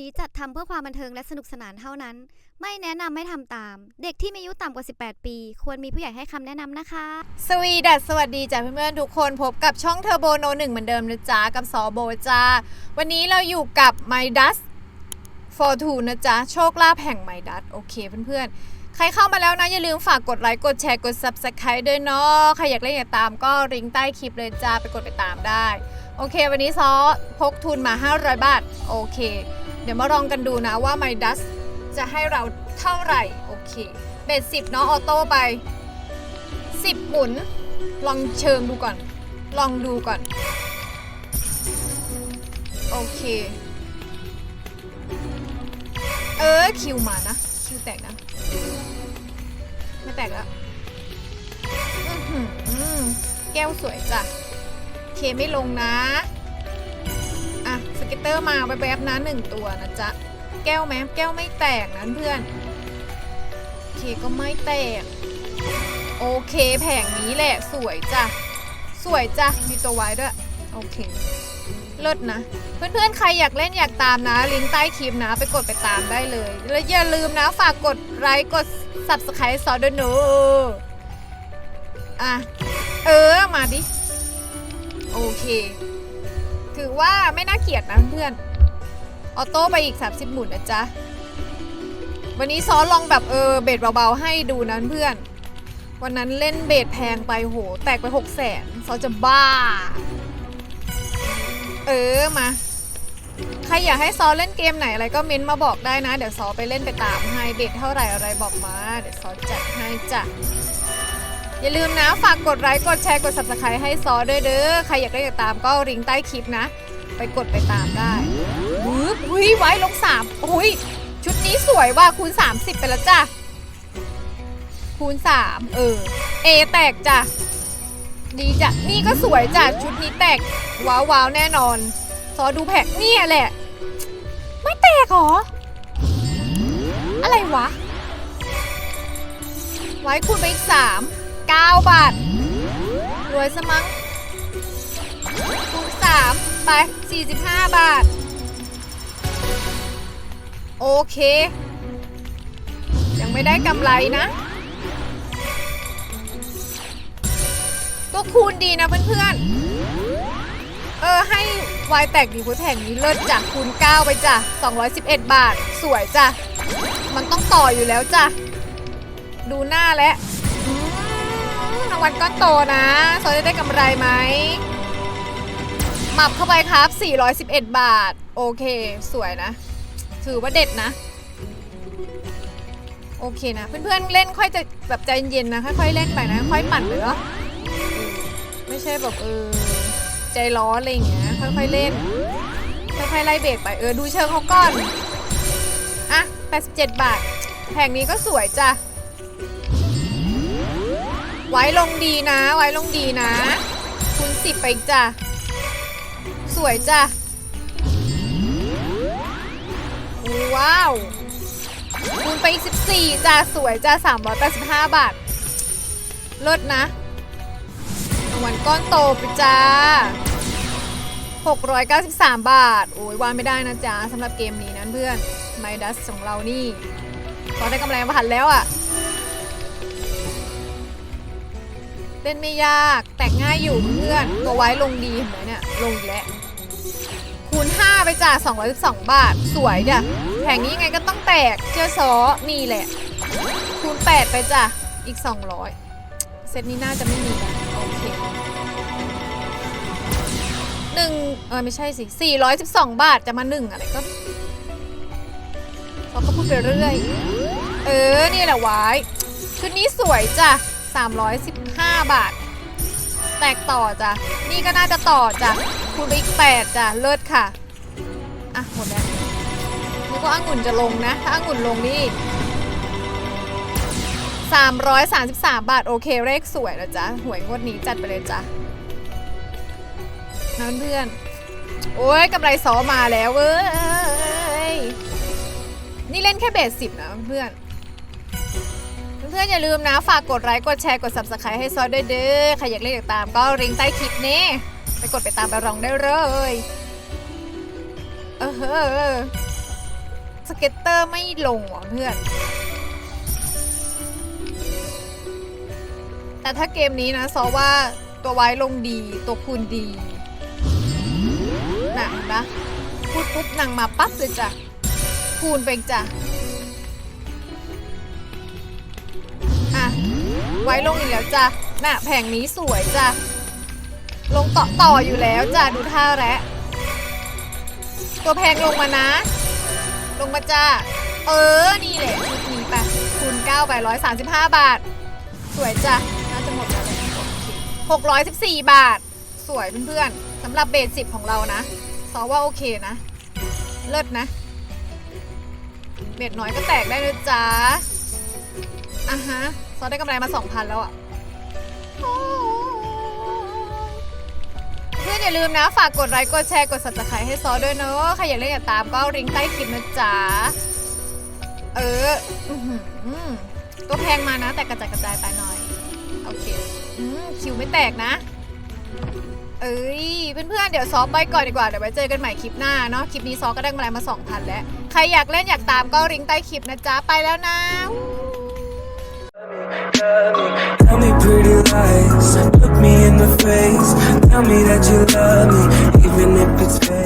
นี้จัดทำเพื่อความบันเทิงและสนุกสนานเท่านั้น ไม่แนะนำไม่ทำตาม เด็กที่มีอายุต่ำกว่า 18 ปี ควรมีผู้ใหญ่ให้คำแนะนำนะคะ สวีดัสสวัสดีจ้ะเพื่อนๆทุกคนพบกับช่องเทอร์โบโนหนึ่งเหมือนเดิมนะจ๊ะกับสอโบจ้าวันนี้เราอยู่กับไมดัสฟอร์ทูนะจ๊ะโชคลาภแห่งไมดัสโอเคเพื่อนๆ ใครเข้ามาแล้วนะอย่าลืมฝากกดไลค์กดแชร์กด Subscribe ด้วยเนาะใครอยากเล่นอยากตามก็ลิงก์ใต้คลิปเลยจ้าไปกดไปตามได้ โอเค วันนี้ซอพกทุนมา 500 บาท โอเค เดี๋ยวมาลองกันดูนะว่า m y d u s จะให้เราเท่าไหร่ โอเคเบสสิบเนาะออโต้ไป 10 หมุน ลองเชิงดูก่อน ลองดูก่อน โอเค เออคิวมานะ คิวแตกนะ ไม่แตกแล้วอือหือแก้วสวยจ้ะเคไม่ลงนะ อะ สก็ตเตอร์มาแวบๆนะหนึ่งตัวนะจ๊ะ แก้วไหมแก้วไม่แตกนะเพื่อน เคก็ไม่แตก โอเคแผงนี้แหละสวยจ้ะ สวยจ้ะ มีตัวไว้ด้วย โอเค เลิศนะ เพื่อนๆ ใครอยากเล่นอยากตามนะ ลิงก์ใต้คลิปนะ ไปกดไปตามได้เลย แล้วอย่าลืมนะ ฝากกดไลค์กด subscribe ซอด้วยหนูอะ เออ มาดิ โอเค ถือว่าไม่น่าเกลียดนะเพื่อน ออโต้ไปอีก 30 หมุนนะจ๊ะ วันนี้ซอลองแบบเออ เบสเบาๆ ให้ดูนะเพื่อน วันนั้นเล่นเบสแพงไปโห แตกไป6 0แสนซอจะบ้า เออมา ใครอยากให้ซอเล่นเกมไหนอะไรก็เม้นมาบอกได้นะ เดี๋ยวซอไปเล่นไปตามให้เบสเท่าไหร่อะไรบอกมา เดี๋ยวซอจัดให้จ้ะอย่าลืมนะฝากกดไลค์กดแชร์กด subscribe ให้ซอด้วยเด้อใครอยากได้อยากตามก็ลิงก์ใต้คลิปนะ ไปกดไปตามได้วืบหุยไว้ลงสามหุยชุดนี้สวยว่ะคูณ 30 ไปแล้วจ้ะคูณ 3 เออ เอแตกจ้ะ ดีจ้ะ นี่ก็สวยจ้ะ ชุดนี้แตก ว้าวว้าวแน่นอน ซอดูแพ็กเนี่ยแหละ ไม่แตกหรอ อะไรวะ ไว้คูณไปอีก3 9บาท รวยซะมั้งคูณ3ไป45บาท โอเค ยังไม่ได้กำไรนะ ก็คูณดีนะเพื่อนๆ เออ ให้วายแตกดีพุแห่งนี้เลิศจ้ะคูณ 9 ไปจ้ะ 211 บาท สวยจ้ะ มันต้องต่ออยู่แล้วจ้ะ ดูหน้าแล้วรางวัลก้อนโตนะซอยจะได้กำไรไหมหมับเข้าไปครับ 411 บาท โอเค สวยนะ ถือว่าเด็ดนะ โอเคนะ เพื่อนๆ เล่นค่อยจะแบบใจเย็นๆนะ ค่อยๆ เล่นไปนะ ค่อยปั่นไปเนาะ ไม่ใช่แบบเออใจร้อนอะไรอย่างเงี้ยค่อยๆเล่นค่อยๆไล่เบรกไปเออดูเชิงเขาก่อนอะ87 บาทแผงนี้ก็สวยจ้ะไว้ลงดีนะ ไว้ลงดีนะคูณสิบไปจ้ะ สวยจ้ะ ว้าวคูณไปอีก14จ้ะ สวยจ้ะ385 บาทลิศนะราง วัลก้อนโตไปจ้า 693 บาท โอ้ยว่าไม่ได้นะจ๊ะสำหรับเกมนี้นั้นเพื่อนไมดัสของเรานี่ตอนได้กำไรมาหันแล้วอะ่ะ เล่นไม่ยากแตกง่ายอยู่เพื่อน ตัวไว้ลงดีเห็นไหมเนี่ย ลงแล้วคูณ 5 ไปจ้า212 บาท สวยจ้ะแผงนี้ยังไงก็ต้องแตกเชื่อซอนี่แหละ คูณ 8 ไปจ้ะอีก 200 เซตนี้น่าจะไม่มีแล้ว หนึ่งเออไม่ใช่สิ412บาทจะมาหนึ่งอะไรก็เขาก็พูดไปเรื่อย เออ นี่แหละวายชุดนี้สวยจ้ะ315บาท แตกต่อจ้ะ นี่ก็น่าจะต่อจ้ะคูณไปอีก8จ้ะ เลิศค่ะ อะ หมดแล้วนึกว่าองุ่นจะลงนะ ถ้าอ่างุ่นลงนี่ 333 บาท โอเคเลขสวยนะจ๊ะ หวยงวดนี้จัดไปเลยจ้ะนะเพื่อนๆโอ้ยกำไรซอมาแล้วเว้ย นี่เล่นแค่เบสสิบนะเพื่อน เพื่อนอย่าลืมนะ ฝากกดไลค์ กดแชร์ กด subscribe ให้ซอด้วยเด้อ ใครอยากเล่นอยากตาม ก็ริงใต้คลิปนี้ ไปกดไปตามไปรองได้เลยเออสเก็ตเตอร์ไม่ลงว่ะเพื่อน แต่ถ้าเกมนี้นะซอว่าตัวไว้ลงดีตัวคูณดีหนังนะพูดปุ๊บหนังมาปั๊บเลยจ้ะคูณไปจ้ะอะไว้ลงอีกแล้วจ้ะน่ะแผงนี้สวยจ้ะลงต่อต่ออยู่แล้วจ้ะดูท่าแล้วตัวแพงลงมานะ ลงมาจ้าเออ นี่แหละชุดนี้ไปคูณ9ไป135 บาท สวยจ้ะ 614 บาท สวยเพื่อนๆสำหรับเบส10ของเรานะซอว่าโอเคนะ เลิศนะ เบ็ดน้อยก็แตกได้นะจ๊ะอะฮะซอได้กำไรมา 2,000 แล้วอะเพื่อนอย่าลืมนะ ฝากกดไลค์กดแชร์กด subscribe ให้ซอด้วยเนอะใครอยากเล่นอยากตามก็ลิงใต้คลิปนะจ๊ะเอออื้ออตัวแพงมานะ แต่กระจายกระจายไปหน่อย โอเคอืมคิวไม่แตกนะ เอ้ยเพื่อนๆเดี๋ยวซอฟไปก่อนดีกว่า เดี๋ยวไว้เจอกันใหม่คลิปหน้าเนาะคลิปนี้ซอฟก็ได้กำไรมา 2,000 แล้ว ใครอยากเล่นอยากตามก็ลิงก์ใต้คลิปนะจ๊ะ ไปแล้วนะ Tell me pretty lies, look me in the face. Tell me that you love me, even if it's fake.